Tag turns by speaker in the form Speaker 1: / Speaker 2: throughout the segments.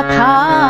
Speaker 1: কথা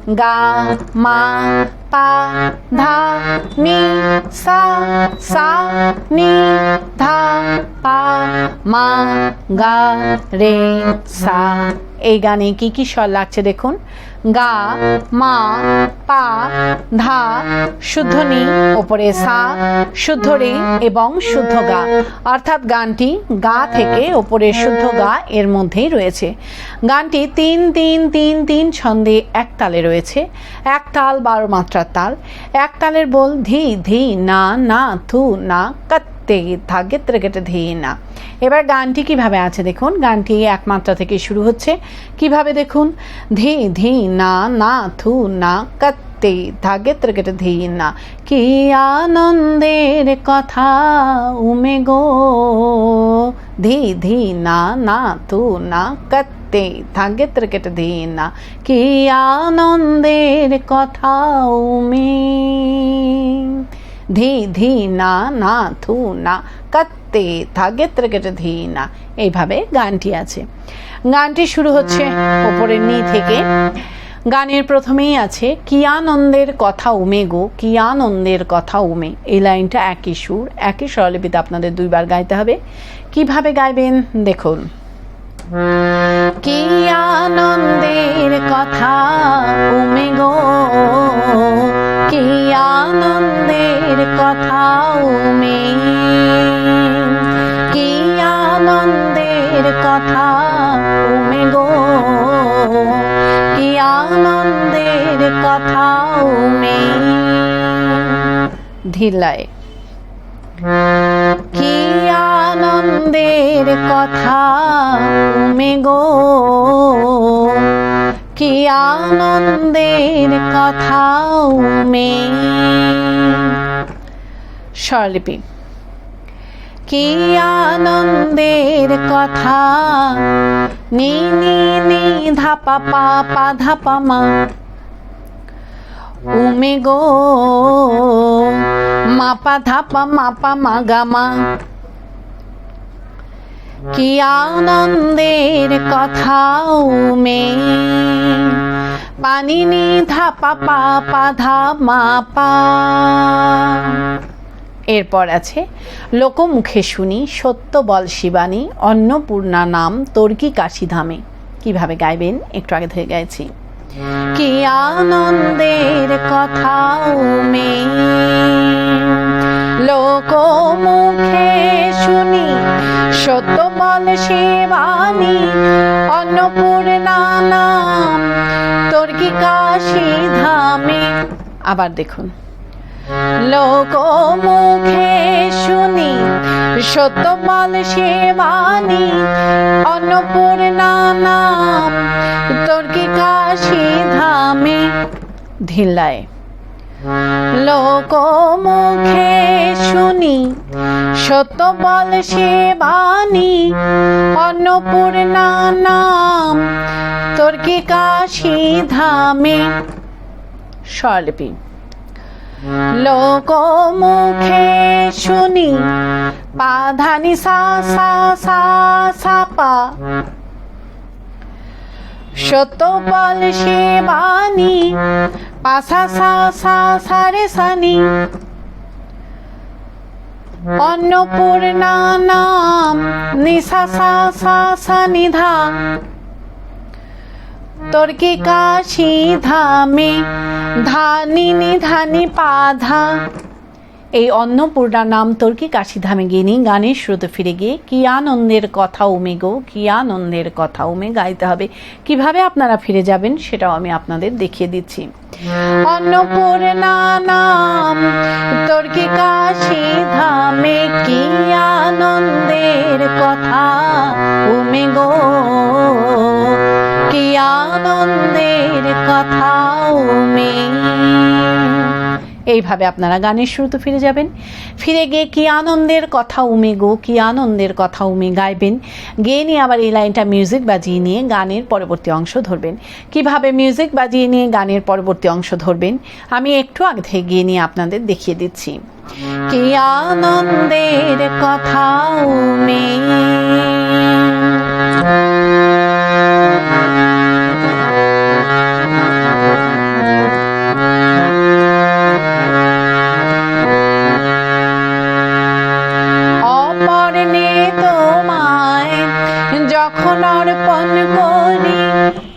Speaker 1: গা মা পা ধা নি সা সা নি ধা পা মা গা রে সা এই গানে কি কি স্বর লাগছে দেখুন? গা, মা, পা, ধা, শুদ্ধ নি, ওপরে সা, শুদ্ধ রে এবং শুদ্ধ গা। অর্থাৎ গানটি গা থেকে ওপরে শুদ্ধ গা এর মধ্যেই রয়েছে। গানটি তিন তিন তিন তিন ছন্দে এক তালে রয়েছে। এক তাল বারো মাত্রার তাল। এক তালের বল ধি ধি, না না, থু, না কাত্তে থাকে ত্রেকেটে ধি না। এবার গানটি কীভাবে আছে দেখুন। গানটি এক মাত্রা থেকে শুরু হচ্ছে। কীভাবে দেখুন? ধি ধি, না না, থু, না কাত্তে থাকে ত্রেকেটে ধি না। কি আনন্দের কথা, উমে গো। ধি ধি, না না, থু, না কাত্তে থাকে ত্রেকেটে না। কি আনন্দের কথা, উমে। ধি ধি না না থু না কাত্তে থাকে ত্রেকেটে ধি না এইভাবে গানটি আছে। গানটি শুরু হচ্ছে ওপরের নি থেকে। গানের প্রথমেই আছে কি আনন্দের কথা উমে গো কি আনন্দের কথা উমে। এই লাইনটা একই সুর, একই স্বরলিপিতে আপনাদের দুইবার গাইতে হবে। কীভাবে গাইবেন? দেখুন। কি আনন্দের কথা উমে গো কি আনন্দের কথা উমে কি আনন্দের কথা উমে গো? কি আনন্দের কথা উমে ধিলায় কি আনন্দের কথা উমে গো? কি আনন্দের কথা উমে স্বরলিপি। কি আনন্দের কথা নি নি নি, ধাপা, পা পা, ধাপা, মা। উমে গো মাপা ধাপা মাপা মাগামা কি আনন্দের কথা উমে পানি নি ধাপা পা পা ধা মাপা। এরপর আছে লোকমুখে শুনি সত্য বল শিবানী, অন্নপূর্ণা নাম তর্কি কাশি ধামে। কীভাবে গাইবেন? একটু আগে ধরে গাইছি। কি আনন্দের কথা উমে লোক মুখে শুনি সত্য বল শিবানী অন্নপূর্ণা নাম তর্কি কাশি ধামে? আবার দেখুন। লোক মুখে শুনি সত্য বল শিবানী অন্নপূর্ণা নাম তর্কি কাশি ধামে? ধিলায় লোক মুখে শুনি সত্য বল শিবানী অন্নপূর্ণা নাম তর্কি কাশি ধামে? স্বরলিপি। লোক মুখে শুনি, পাধানি সা সা সা সা পা সত্য বল শিবানী পাসা সা সা সারে সানি। অন্নপূর্ণা নাম, নিশা সা সা সা নিধা। তর্কি কাশি ধামে ধানি নিধানি পাধা। এই অন্নপূর্ণা নাম তর্কি কাশিধামে গিনি গানের স্রোতে ফিরে গিয়ে কি আনন্দের কথা উমে গো, কি আনন্দের কথা উমে গাইতে হবে। কীভাবে আপনারা ফিরে যাবেন সেটাও আমি আপনাদের দেখিয়ে দিচ্ছি। অন্নপূর্ণা নাম তর্কি কাশি ধামে কি আনন্দের কথা উমে গো? কি আনন্দের কথা উমে? এইভাবে আপনারা গানের শুরুতে ফিরে যাবেন। ফিরে গিয়ে কি আনন্দের কথা উমে গো, কি আনন্দের কথা উমে গাইবেন। গেয়ে নিয়ে আবার এই লাইনটা মিউজিক বাজিয়ে নিয়ে গানের পরবর্তী অংশ ধরবেন। কীভাবে মিউজিক বাজিয়ে নিয়ে গানের পরবর্তী অংশ ধরবেন, আমি একটু আগে গিয়ে নিয়ে আপনাদের দেখিয়ে দিচ্ছি। কি আনন্দের কথা উমে।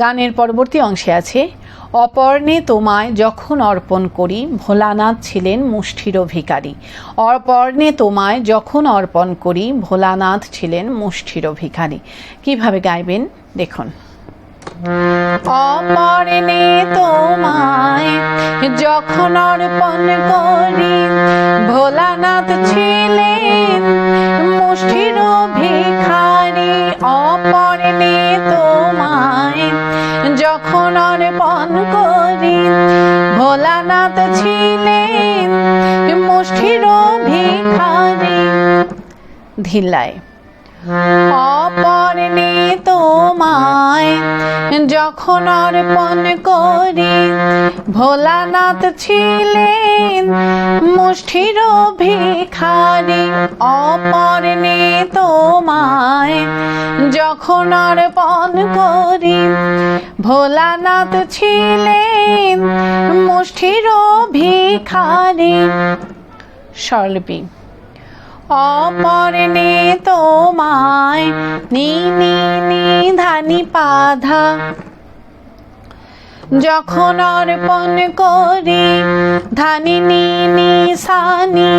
Speaker 1: গানের পরবর্তী অংশে আছে, অপর্ণে তোমায় যখন অর্পণ করি, ভোলানাথ ছিলেন মুষ্ঠির ভিখারি অপর্ণে তোমায় যখন অর্পণ করি, ভোলানাথ ছিলেন মুষ্ঠির ভিখারি কীভাবে গাইবেন? দেখুন। অপর্ণে তোমায় যখন অর্পণ করি, ভোলানাথ ছিলেন মুষ্ঠির ভিখারি অপর্ণে তোমায়। যখন অর্পণ করি ভোলানাথ ছিলেন মুষ্ঠির ভিখারি। ধিল্লায়। অপর্ণে তোমায়। যখন অর্পণ করি, ভোলানাথ ছিলেন মুষ্ঠির ভিখারি, অপর্ণে তোমায়। যখন অর্পণ করি, ভোলানাথ ছিলেন মুষ্ঠির ভিখারি। স্বরলিপি। অপর্ণে তোমায়। নি নি নি, ধানি পাধা যখন অর্পণ করি, ধানি, নি নি, সানি।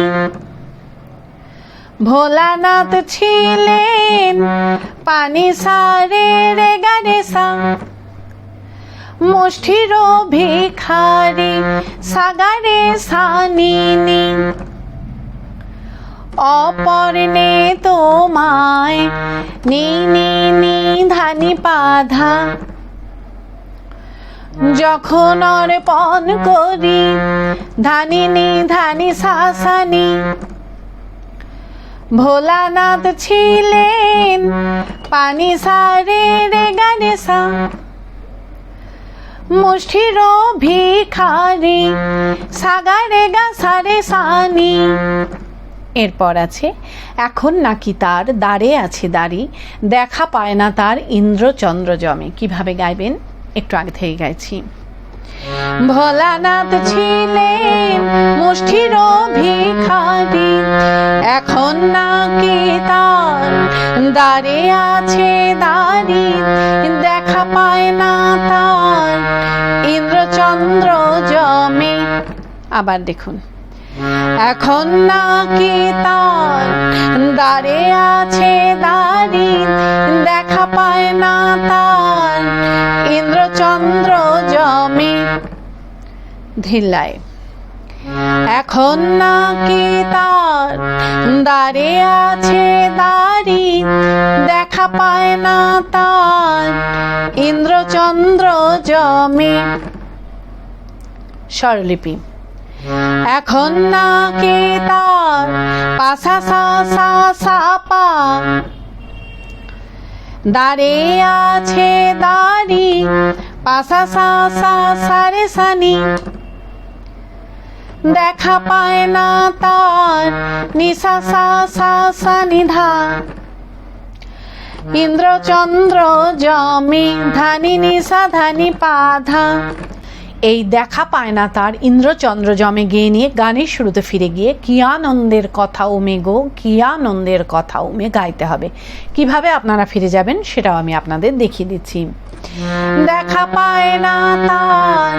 Speaker 1: ভোলানাথ ছিলেন পানি সারে রে গারে সা মুষ্ঠির ভিখারি সাগারে সানিনি। অপর্ণে তোমায়, নি নি নি, ধানি পাধা যখন অর্পণ করি, ধানি, নি, ধানি শাসানি ভোলানাথ ছিলেন পানি সারে রে গানে সা মুষ্ঠির ভিখারি, সাগারে গা সারে সানি। এরপর আছে, এখন নাকি তার দাঁড়ে আছে দাড়ি, দেখা পায় না তার ইন্দ্রচন্দ্র জমে। কীভাবে গাইবেন? একটু আগে থেকে গাইছি। ভোলানাথ ছিলেন মুষ্ঠির ভিখারি এখন নাকি তার দাঁড়ে আছে দাড়ি, দেখা পায় না তার ইন্দ্রচন্দ্র জমে। আবার দেখুন। এখন নাকি তার দাঁড়ে আছে দাড়ি, দেখা পায় না তার। ইন্দ্রচন্দ্র জমে ধিল্লায় এখন নাকি তার দাঁড়ে আছে দাড়ি, দেখা পায় না তার। ইন্দ্রচন্দ্র জমে স্বরলিপি। এখন নাকি তার পাশা দাঁড়ে আছে দাড়ি পাশা সা সা সারে সানি। দেখা পায় না তার নিশা সা সা সা নিধা। ইন্দ্রচন্দ্র জমি, ধানি নিশা, ধানি পাধা। এই দেখা পায় না তার। ইন্দ্রচন্দ্র জমে গিয়ে নিয়ে গানের শুরুতে ফিরে গিয়ে কি আনন্দের কথা উমে গো কি আনন্দের কথা উমে গাইতে হবে। কীভাবে আপনারা ফিরে যাবেন সেটাও আমি আপনাদের দেখিয়ে দিচ্ছি। দেখা পায় না তার।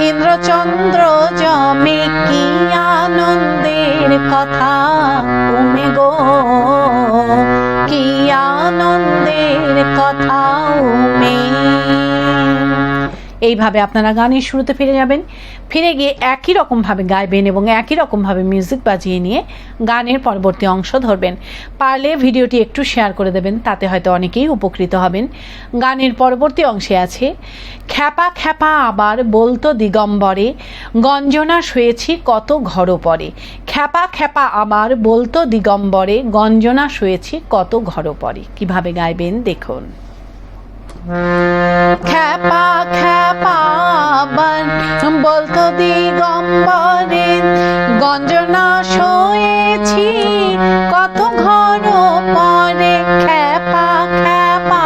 Speaker 1: ইন্দ্রচন্দ্র জমে কি আনন্দের কথা উমে গো। কি আনন্দের কথা উমে এইভাবে আপনারা গানের শুরুতে ফিরে যাবেন। ফিরে গিয়ে একই রকমভাবে গাইবেন এবং একই রকমভাবে মিউজিক বাজিয়ে নিয়ে গানের পরবর্তী অংশ ধরবেন। পারলে ভিডিওটি একটু শেয়ার করে দেবেন, তাতে হয়তো অনেকেই উপকৃত হবেন। গানের পরবর্তী অংশে আছে, খ্যাপা খ্যাপা আবার বলতো দিগম্বরে, গঞ্জনা শুয়েছি কত ঘর পরে। খ্যাপা খ্যাপা আবার বলতো দিগম্বরে, গঞ্জনা শুয়েছি কত ঘর পরে। কীভাবে গাইবেন, দেখুন। খ্যাপা খ্যাপা গঞ্জনা শোয়েছি কত ঘর পরে। খ্যাপা খ্যাপা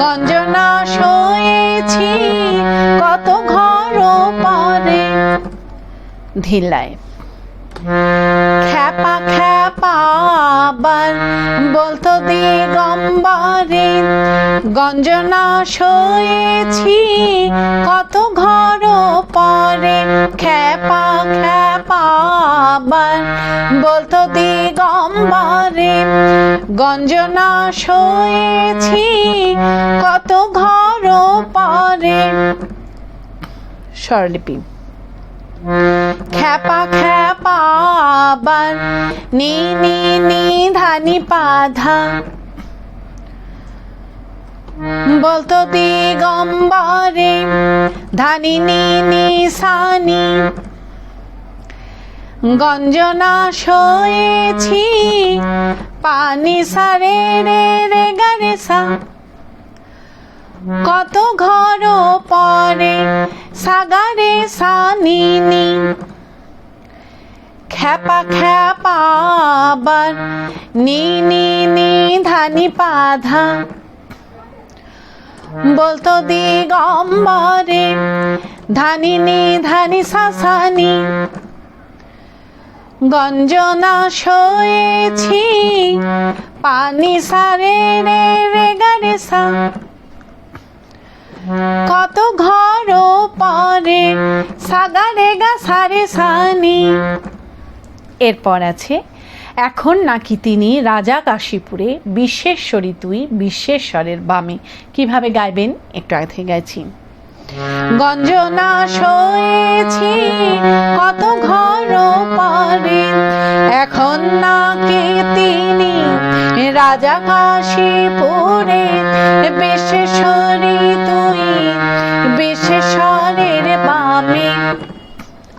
Speaker 1: গঞ্জনা শোয়েছি কত ঘর পরে। ধিলায় আবার বলতো দিগম্বরে, গঞ্জনা শোয়েছি কত ঘর পরে, খ্যাপা খ্যাপা আবার বলতো দিগম্বরে, গঞ্জনা শোয়েছি কত ঘর পরে। স্বরলিপি। খ্যাপা খ্যাপা আবার, নি নি নি, ধানি পাধা। বলতো দিগম্বরে, ধানি, নি নি, সানি। গঞ্জনা শোয়েছি পানি সারে রে রে গারে সা। কত ঘর পরে, সাগারে সানিনি। খ্যাপা খ্যাপা আবার নি নি নি ধানি পাধা বলতো দিগম্বরে, ধানি নি ধানি সাসানি গঞ্জনা শোয়েছি পানি সারে রে রে গারে সা কত ঘর পরে, সাগারে গা সারে সানি। এরপর আছে, এখন নাকি তিনি রাজা কাশীপুরে বিশ্বেশ্বরী তুই বিশ্বেশ্বরের বামে। কীভাবে গাইবেন? একটু আগে থেকে গাইছি। গঞ্জনা শোয়েছি কত ঘর পরে। এখন নাকি তিনি রাজা কাশীপুরে বিশ্বেশ্বরী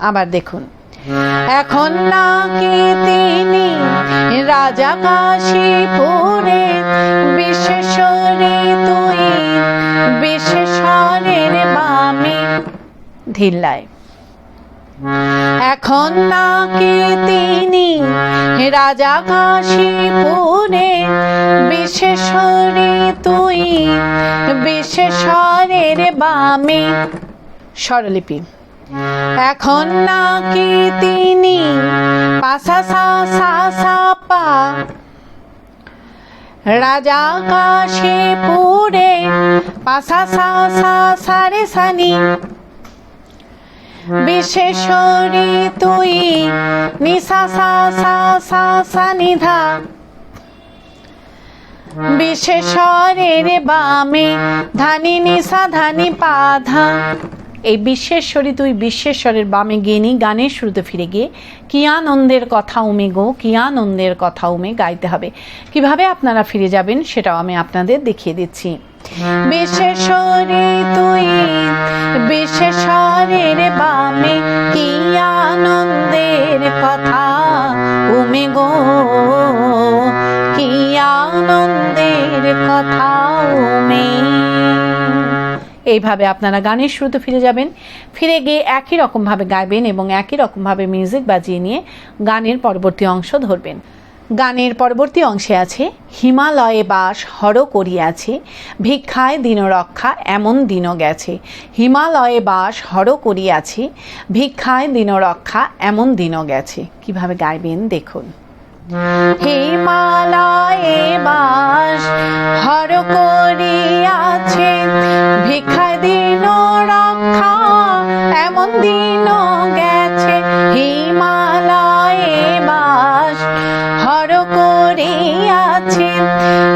Speaker 1: আবার দেখুন। এখন নাকি তিনি রাজা কাশীপুরে বিশ্বেশ্বরী তুই বিশ্বেশ্বরের বামে ধিল্লায় এখন নাকি তিনি রাজা কাশীপুরে বিশ্বেশ্বরী তুই বিশ্বেশ্বরের বামে স্বরলিপি। এখন নাকি তিনি পাশা সা সা সা পা। রাজা কাশীপুরে পাশা সা সা সারে সানি। বিশ্বেশ্বরী তুই নিশা সা সা সা সা নিধা বিশ্বেশ্বরের বামে ধানি নিশা ধানি পাধা এই বিশ্বেশ্বরী তুই বিশ্বেশ্বরের বামে গিয়ে নি গানের শুরুতে ফিরে গিয়ে কি আনন্দের কথা উমে গো কি আনন্দের কথা উমে গাইতে হবে। কীভাবে আপনারা ফিরে যাবেন সেটাও আমি আপনাদের দেখিয়ে দিচ্ছি। বিশ্বেশ্বরী তুই বিশ্বেশ্বরের বামে কথা উমে গো কথা উমে এইভাবে আপনারা গানের শুরুতে ফিরে যাবেন। ফিরে গিয়ে একই রকমভাবে গাইবেন এবং একই রকমভাবে মিউজিক বাজিয়ে নিয়ে গানের পরবর্তী অংশ ধরবেন। গানের পরবর্তী অংশে আছে, হিমালয়ে বাস হর করিয়াছে ভিক্ষায় দিনরক্ষা এমন দিনও গেছে, হিমালয়ে বাস হর করিয়াছে ভিক্ষায় দিনরক্ষা এমন দিনও গেছে। কীভাবে গাইবেন দেখুন। হিমালয়ে বাস হর করিয়াছে ভিক্ষায় দিন রক্ষা এমন দিন গেছে হিমালয়ে বাস হর করিয়াছে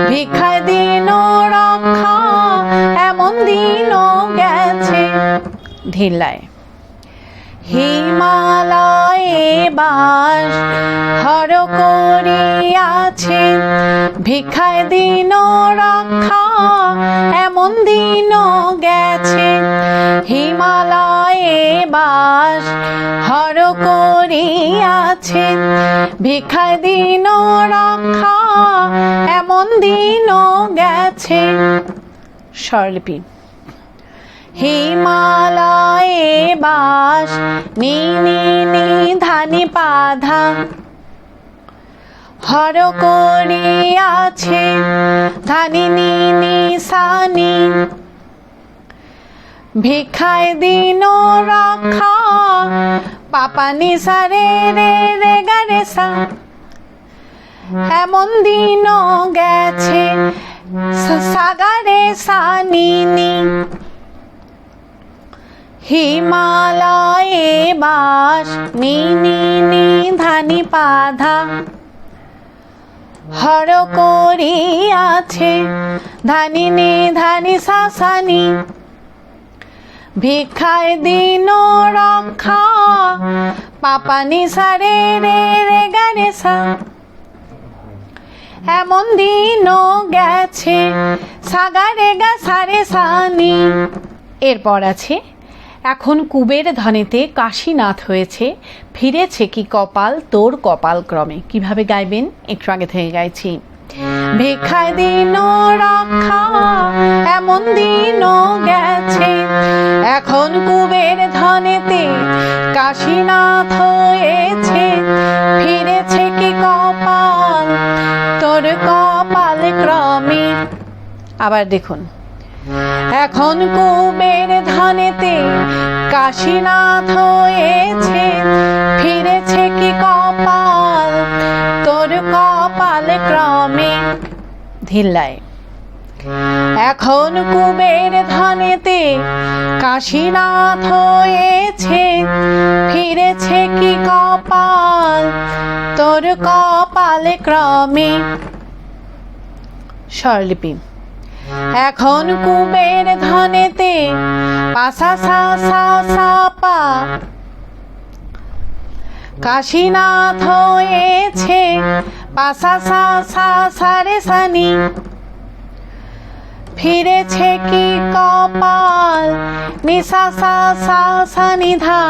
Speaker 1: ভিক্ষায় দিন রক্ষা এমন দিন গেছে ধিল্লায় হিমালয়ে বাস হর করিয়াছে। ভিক্ষায় দিন রক্ষা, এমন দিন গেছে। হিমালয়ে বাস হর করিয়াছে। ভিক্ষায় দিন রক্ষা, এমন দিন গেছে। স্বরলিপি। হিমালয়ে বাস ধানি পাধা হর করিয়াছে ধানি নি সানি। ভিক্ষায় দিন রক্ষা পাপানি সারে রে রে গারে সা। এমন দিন গেছে সাগারে সানিনি হিমালয়ে বাস নি নি নি ধানি পাধা হর করিয়াছে ধানি নি ধানি সাসানি ভিক্ষায় দিন রক্ষা, পাপানি সারে রে রে গারে সা এমন দিন গেছে, সাগারে গা সারে সানি। এরপর আছে এখন কুবের ধনেতে কাশীনাথ হয়েছে। ফিরেছে কি কপাল? তোর কপাল ক্রমে। কীভাবে গাইবেন? একটু আগে থেকে গাইছি। ভিক্ষায় দিন রক্ষা, এমন দিন গেছে। এখন কুবের ধনেতে কাশীনাথ হয়েছে। ফিরেছে কি কপাল? তোর কপাল ক্রমে। আবার দেখুন। এখন কুবের ধানেতে কাশীনাথ হয়েছে। ফিরেছে কি কপাল? তোর কপাল ক্রমে ধিল্লায়। এখন কুবের ধানেতে কাশীনাথ হয়েছে। ফিরেছে কি কপাল? তোর কপাল ক্রমে স্বরলিপি। এখন কুবের ধনেতে পাশা সা সা সা পা। কাশীনাথ হয়েছে পাশা সা সা সারে সানি। ফিরেছে কি কপাল নিশা সা সা সানি ধা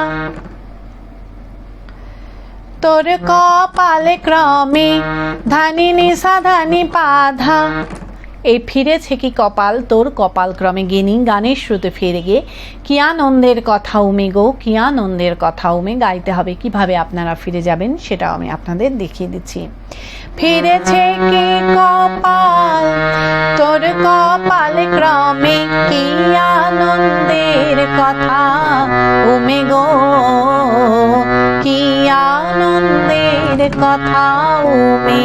Speaker 1: তোর কপালে ক্রমে ধানি নিশা ধানি পাধা এই ফিরেছে কি কপাল তোর কপাল ক্রমে গিনি, গানের শ্রুতে ফিরে গিয়ে, কি আনন্দের কথা উমে গো, কি আনন্দের কথা উমে, গাইতে হবে, কীভাবে আপনারা ফিরে যাবেন সেটাও আমি আপনাদের দেখিয়ে দিচ্ছি। ফিরেছে কি কপাল, তোর কপাল ক্রমে কি আনন্দের কথা উমে গো, কি আনন্দের কথা উমে।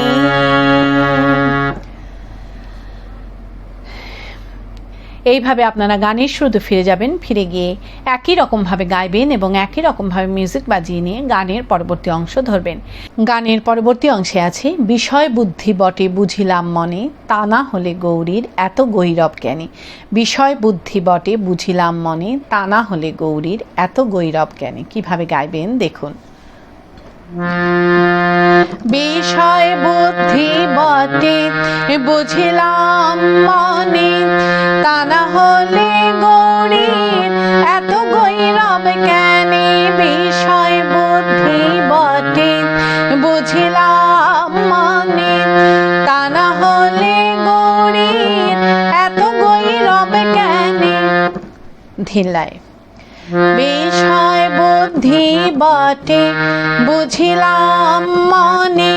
Speaker 1: এইভাবে আপনারা গানের শুরুতে ফিরে যাবেন, ফিরে গিয়ে একই রকমভাবে গাইবেন এবং একই রকমভাবে মিউজিক বাজিয়ে নিয়ে গানের পরবর্তী অংশ ধরবেন। গানের পরবর্তী অংশে আছে, বিষয় বুদ্ধি বটে বুঝিলাম মনে, তা না হলে গৌরীর এত গৈরব জ্ঞানী। বিষয় বুদ্ধি বটে বুঝিলাম মনে, তা না হলে গৌরীর এত গৈরব জ্ঞানী। কীভাবে গাইবেন? দেখুন। বিষয় বুদ্ধি বটে, বুঝিলাম মনে। তা না হলে গৌরীর এত গৈরব জ্ঞানী বিষয় বুদ্ধি বটে, বুঝিলাম মনে। তা না হলে গৌরীর এত গৈরব জ্ঞানী ধিল্লায়। বিষয় বুদ্ধি বটে, বুঝিলাম মনে।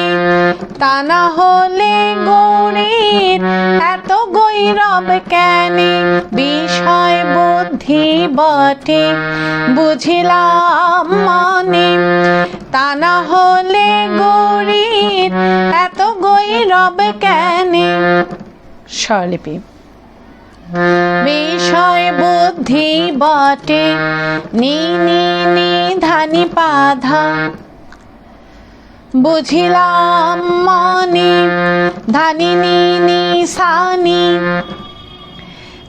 Speaker 1: তা না হলে গৌরীর এত গৈরব কেনে। বিষয় বুদ্ধি বটে, বুঝিলাম মনে। তা না হলে গৌরীর এত গৈরব কেনে। স্বরলিপি। বিষয় বুদ্ধি বটে। নি নি নি, ধানি পাধা বুঝিলাম মনে, ধানি, নি নি, সানি।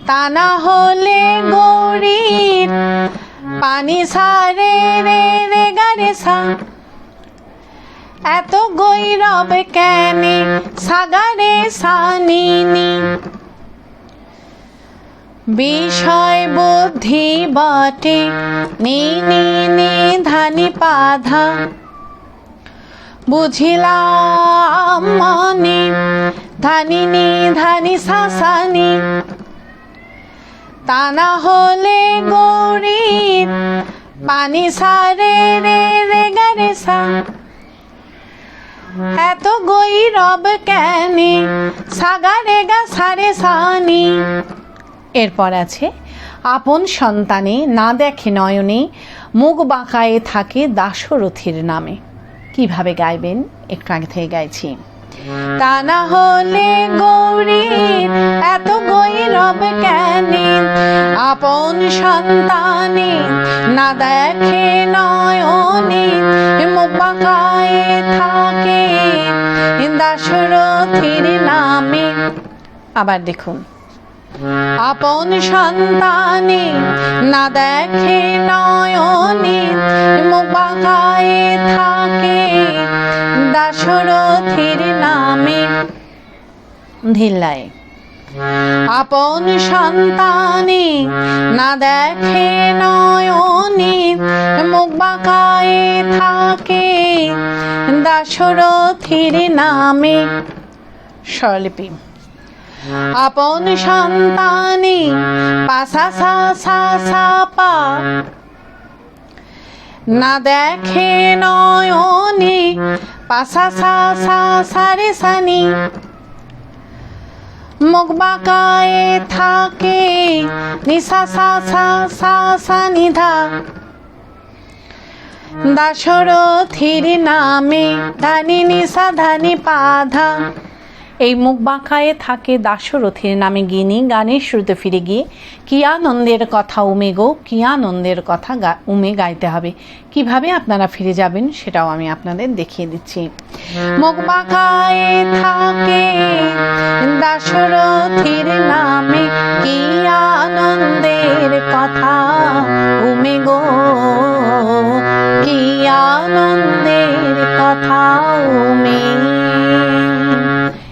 Speaker 1: তা না হলে গৌরীর পানি সারে রে রে, গারে সা। এত গৈরব কেনে সাগারে সানিনি বিষয় বুদ্ধি বটে। নি নি ধানি পাধা বুঝিলাম মনে, ধানি নি, ধানি শাসানি। তা না হলে গৌরীর পানি সারে রে রে গারে সা এত গৈরব কেনে, সাগারে গা সারে সানি। এরপর আছে, আপন সন্তানে না দেখে নয়নে, মুখ বাঁকায়ে থাকে দাসরথীর নামে। কীভাবে গাইবেন? একটু আগে থেকে গাইছি। তা না হলে গৌরীর এত গৈরব কেনে? আপন সন্তানে না দেখে নয়নে, মুখ বাঁকায়ে থাকে দাসরথীর নামে। আবার দেখুন। আপন সন্তানে না দেখে নয়নে, মুখ থাকে দাসরথীর নামে। ধিল্লায় আপন সন্তানে না দেখে নয়নে, মুখ বাঁকায়ে থাকে দাসরথীর নামে। স্বরলিপি। আপন সন্তানে পাশা সা সা সা পা। না দেখে নয়নে পাশা সা সা সারে, সানি। মুখ বাঁকায়ে থাকে, নিশা সা সা সা সা নিধা দাসরথীর নামে ধানি, নিশা, ধানি পাধা এই মুখ বাঁকায়ে থাকে দাসরথীর নামে গিনি, গানের শুরুতে ফিরে গিয়ে কি আনন্দের কথা উমে গো কি আনন্দের কথা উমে গাইতে হবে। কীভাবে আপনারা ফিরে যাবেন সেটাও আমি আপনাদের দেখিয়ে দিচ্ছি। মুখ বাঁকায়ে থাকে দাসরথীর নামে কি আনন্দের কথা উমে গো কি আনন্দের কথা উমে